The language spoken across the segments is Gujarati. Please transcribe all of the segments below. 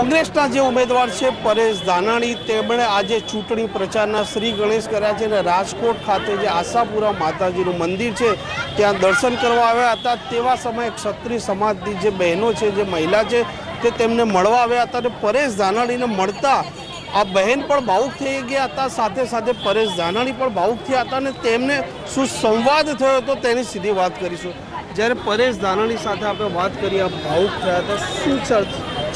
કોંગ્રેસના જે ઉમેદવાર છે, પરેશ ધાનાણી, તેમણે આજે ચૂંટણી પ્રચારના શ્રી ગણેશ કર્યા છે અને રાજકોટ ખાતે જે આશાપુરા માતાજીનું મંદિર છે, ત્યાં દર્શન કરવા આવ્યા હતા. તેવા સમયે ક્ષત્રિય સમાજની જે બહેનો છે, જે મહિલા છે, તે તેમને મળવા આવ્યા હતા અને પરેશ ધાનાણીને મળતા આ બહેન પણ ભાવુક થઈ ગયા હતા. સાથે સાથે પરેશ ધાનાણી પણ ભાવુક થયા હતા અને તેમને શું સંવાદ થયો હતો. તેની સીધી વાત કરીશું. જ્યારે પરેશ ધાનાણી સાથે આપણે વાત કરી આ ભાવુક થયા હતા. શું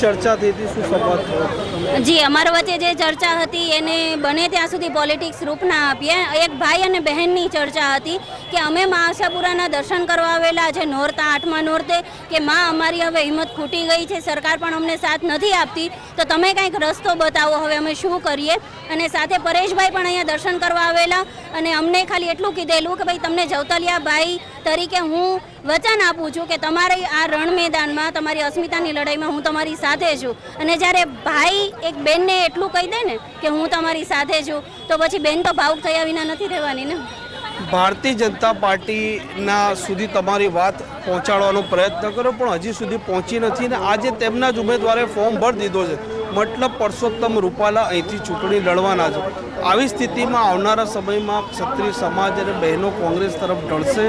ચર્ચ- થઈ હતી, શું સંવાદ જી, અમારા વચ્ચે જે ચર્ચા હતી એને બને ત્યાં સુધી પોલિટિક્સ રૂપ ના આપીએ. એક ભાઈ અને બહેનની ચર્ચા હતી કે અમે મા આશાપુરાના દર્શન કરવા આવેલા છે, નોરતા આઠમા નોરતે, કે માં અમારી હવે હિંમત ખૂટી ગઈ છે, સરકાર પણ અમને સાથ નથી આપતી. તો તમે કંઈક રસ્તો બતાવો, હવે અમે શું કરીએ? અને સાથે પરેશભાઈ પણ અહીંયા દર્શન કરવા આવેલા અને અમને ખાલી એટલું કીધેલું કે ભાઈ, તમને જવતલિયા ભાઈ તરીકે હું વચન આપું છું કે તમારી આ રણ મેદાનમાં, તમારી અસ્મિતાની લડાઈમાં હું તમારી સાથે છું. અને જ્યારે ભાઈ એક બેનને એટલું કહી દે ને કે હું તમારી સાથે છું, તો પછી બેન તો ભાવુક થયા વિના નથી રહેવાની ને? ભારતીય જનતા પાર્ટીના સુધી તમારી વાત પહોંચાડવાનો પ્રયત્ન કર્યો, પણ હજી સુધી પહોંચી નથી ને આજે તેમના જ ઉમેદવારે ફોર્મ ભરી દીધો છે. મતલબ પરસોત્તમ રૂપાલા અહીંથી ચૂંટણી લડવાના છે. આવી સ્થિતિમાં આવનારા સમયમાં ક્ષત્રિય સમાજ અને બહેનો કોંગ્રેસ તરફ ઢળશે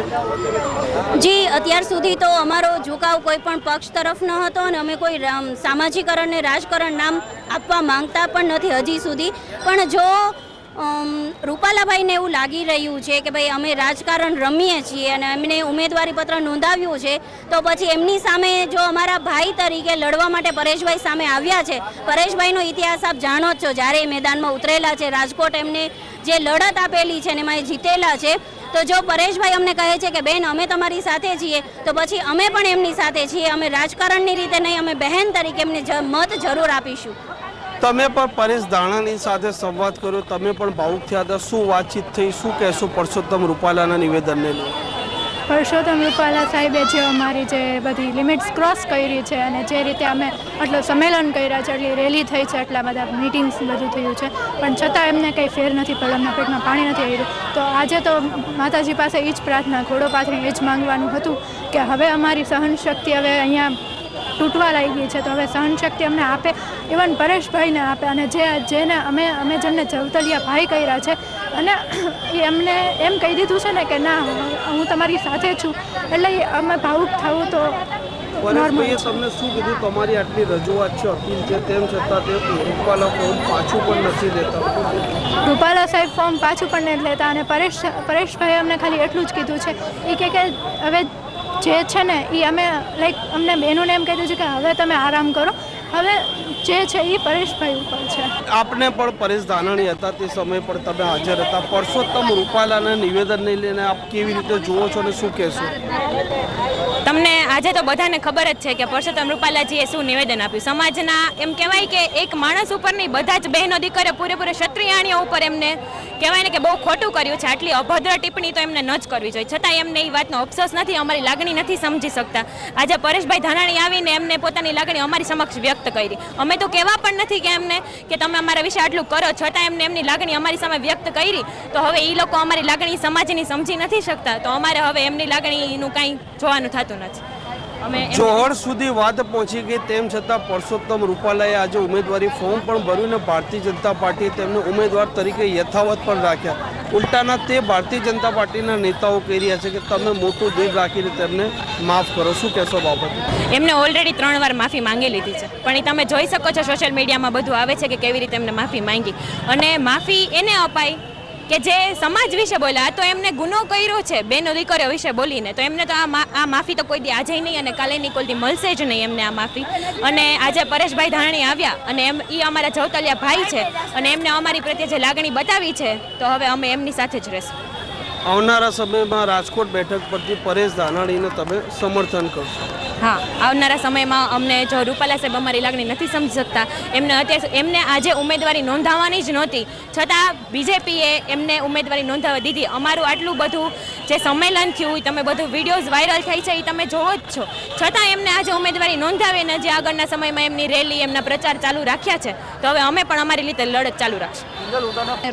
જી, અત્યાર સુધી તો અમારો ઝુકાવ કોઈ પણ પક્ષ તરફ ન હતો અને અમે કોઈ રામ- સામાજિકરણ ને રાજકારણ નામ આપવા માંગતા પણ નથી હજી સુધી. પણ જો રૂપાલાભાઈને એવું લાગી રહ્યું છે કે ભાઈ અમે રાજકારણ રમીએ છીએ અને એમને ઉમેદવારી પત્ર નોંધાવ્યું છે, તો પછી એમની સામે જો અમારા ભાઈ તરીકે લડવા માટે પરેશભાઈ સામે આવ્યા છે, પરેશભાઈનો ઇતિહાસ આપ જાણો જ છો, જ્યારે એ મેદાનમાં ઉતરેલા છે, રાજકોટ એમને જે લડત આપેલી છે ને એમાં એ જીતેલા છે, તો જો પરેશભાઈ અમને કહે છે કે બેન, અમે તમારી સાથે છીએ, તો પછી અમે પણ એમની સાથે છીએ, અમે રાજકારણની રીતે નહીં, અમે બહેન તરીકે એમને મત જરૂર આપીશું. તમે પણ પરેશ દાણાની સાથે સંવાદ કર્યો, તમે પણ ભાવુક થયા હતા. શું વાતચીત થઈ, શું કહેશો પરસોત્તમ રૂપાલાના નિવેદનને પરસોત્તમ રૂપાલા સાહેબે જે અમારી જે બધી લિમિટ્સ ક્રોસ કરી છે અને જે રીતે અમે આટલો સંમેલન કર્યા છે એટલી રેલી થઈ છે એટલા બધા મિટિંગ્સ બધું થયું છે, પણ છતાં એમને કંઈ ફેર નથી પડ્યો પેટમાં પાણી નથી આવ્યું. તો આજે તો માતાજી પાસે એ જ પ્રાર્થના, ઘોડો પાથરી એ જ માંગવાનું હતું કે હવે અમારી સહનશક્તિ હવે અહીંયા તૂટવા લાગી છે તો હવે સહનશક્તિ અમને આપે. ઇવન પરેશભાઈને આપે અને જે જેને અમે અમે જેમને જવતલિયા ભાઈ કર્યા છે અને એમને એમ કહી દીધું છે ને કે ના હું તમારી સાથે છું. એટલે અમે ભાવુક થવું તો પરેશભાઈએ તમને શું કીધું? તમારી આટલી રજૂઆત છે અપીલ છે તેમ છતાં તે રૂપાલા ફોર્મ પાછું પણ નથી લેતા. રૂપાલા સાહેબ ફોર્મ પાછું પણ નથી લેતા અને પરેશ પરેશભાઈએ અમને ખાલી એટલું જ કીધું છે. એ કે હવે જે છે ને એ અમે લાઈક અમને બહેનોને એમ કહી દીધું કે હવે તમે આરામ કરો. હવે જે છે એ પરેશભાઈ ઉપર છે. આપને પણ પરેશ ધાનાણી હતા, તે સમય પર તમે હાજર હતા. પરસોત્તમ રૂપાલાના નિવેદનને લઈને આપ કેવી રીતે જુઓ છો અને શું કહેશો? તમને આજે તો બધાને ખબર જ છે કે પરસોત્તમ રૂપાલાજીએ શું નિવેદન આપ્યું? સમાજના એમ કહેવાય કે એક માણસ ઉપર નહીં બધા જ બહેનો દીકરીઓ પૂરેપૂરે ક્ષત્રિયાણીઓ ઉપર એમને કહેવાય ને કે બહુ ખોટું કર્યું છે. આટલી અભદ્ર ટિપ્પણી તો એમને ન જ કરવી જોઈએ. છતાં એમને એ વાતનો અફસોસ નથી, અમારી લાગણી નથી સમજી શકતા. આજે પરેશભાઈ ધાનાણી આવીને એમને પોતાની લાગણી અમારી સમક્ષ વ્યક્ત કરી. અમે તો કહેવા પણ નથી કે એમને કે તમે અમારા વિશે આટલું કરો છતાં એમને એમની લાગણી અમારી સામે વ્યક્ત કરી. તો હવે એ લોકો અમારી લાગણી સમાજની સમજી નથી શકતા. તો અમારે હવે એમની લાગણીનું કાંઈ જોવાનું થતું નથી. અમે એમ- જોહર સુધી વાત પહોંચી ગઈ તેમ છતાં પરસોત્તમ રૂપાલાએ આજે ઉમેદવારી ફોર્મ પણ ભર્યું ને ભારતીય જનતા પાર્ટીએ તેમને ઉમેદવાર તરીકે યથાવત પણ રાખ્યા. ઉલટાના તે ભારતીય જનતા પાર્ટીના નેતાઓ કહી રહ્યા છે કે તમે મોટું દિલ રાખીને તેમને માફ કરો. શું કહેશો બાબત? એમને ઓલરેડી ત્રણ વાર માફી માંગી લીધી છે. પણ એ તમે જોઈ શકો છો સોશિયલ મીડિયામાં બધું આવે છે કે કેવી રીતે એમને માફી માંગી. અને માફી એને અપાઈ કે જે સમાજ વિશે બોલ્યા તો એમને ગુનો કર્યો છે, બેનો દીકરીઓ વિશે બોલીને. તો એમને તો આ માફી તો કોઈ દી આજે નહીં અને કાલે દી મળશે જ નહીં એમને આ માફી. અને આજે પરેશભાઈ ધારણી આવ્યા અને એમ એ અમારા જવતલિયા ભાઈ છે અને એમને અમારી પ્રત્યે જે લાગણી બતાવી છે, તો હવે અમે એમની સાથે જ રહેશું. આવનારા સમયમાં રાજકોટ બેઠક પરથી પરેશ ધાનાણીને તમે સમર્થન કરશો. હા, આવનારા સમયમાં અમને જો રૂપાલા સાહેબ અમારી લાગણી નથી સમજી શકતા એમને અત્યારે એમને આજે ઉમેદવારી નોંધાવવાની જ નહોતી. છતાં બીજેપીએ એમને ઉમેદવારી નોંધાવવા દીધી. અમારું આટલું બધું જે સંમેલન થયું તમે બધું વિડીયોઝ વાયરલ થઈ છે એ તમે જોવો જ છો. છતાં એમને આજે ઉમેદવારી નોંધાવીને જે આગળના સમયમાં એમની રેલી એમના પ્રચાર ચાલુ રાખ્યા છે તો હવે અમે પણ અમારી રીતે લડત ચાલુ રાખશું.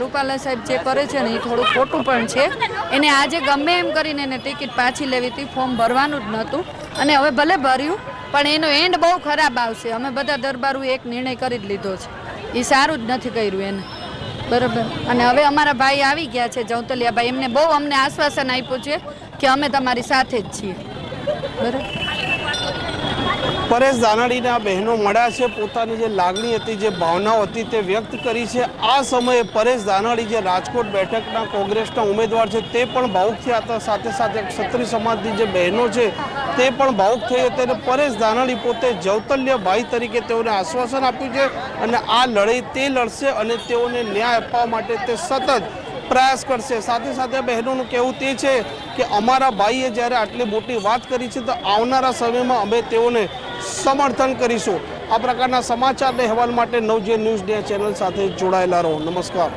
રૂપાલા સાહેબ જે કરે છે ને એ થોડું ખોટું પણ છે. એને આજે ગમે એમ કરીને એને ટિકિટ પાછી લેવી હતી ફોર્મ ભરવાનું જ નહોતું. અને હવે ભલે ભર્યું પણ એનો એન્ડ બહુ ખરાબ આવશે. અમે બધા દરબારું એક નિર્ણય કરી જ લીધો છે. એ સારું જ નથી કર્યું એને. બરાબર. અને હવે અમારા ભાઈ આવી ગયા છે જૌતલિયા ભાઈ એમને બહુ અમને આશ્વાસન આપ્યું છે કે અમે તમારી સાથે જ છીએ. બરાબર? પરેશ દાનાડીના બહેનો મળ્યા છે. પોતાની જે લાગણી હતી, જે ભાવનાઓ હતી તે વ્યક્ત કરી છે. આ સમયે પરેશ દાનાડી જે રાજકોટ બેઠકના કોંગ્રેસના ઉમેદવાર છે, તે પણ ભાવુક થયા હતા. સાથે સાથે ક્ષત્રિય સમાજની જે બહેનો છે, તે પણ ભાવુક થઈ હતી અને પરેશ દાનાડી પોતે જૌતલ્ય ભાઈ તરીકે તેઓને આશ્વાસન આપ્યું છે અને આ લડાઈ તે લડશે અને તેઓને ન્યાય આપવા માટે તે સતત પ્રયાસ કરશે. સાથે સાથે બહેનોનું કહેવું તે છે કે અમારા ભાઈએ જ્યારે આટલી મોટી વાત કરી છે, તો આવનારા સમયમાં અમે તેઓને સમર્થન કરીશું આ પ્રકારના સમાચારને અહેવાલ માટે નવજે ન્યૂઝ ડે ચેનલ સાથે જોડાયેલા રહો. નમસ્કાર.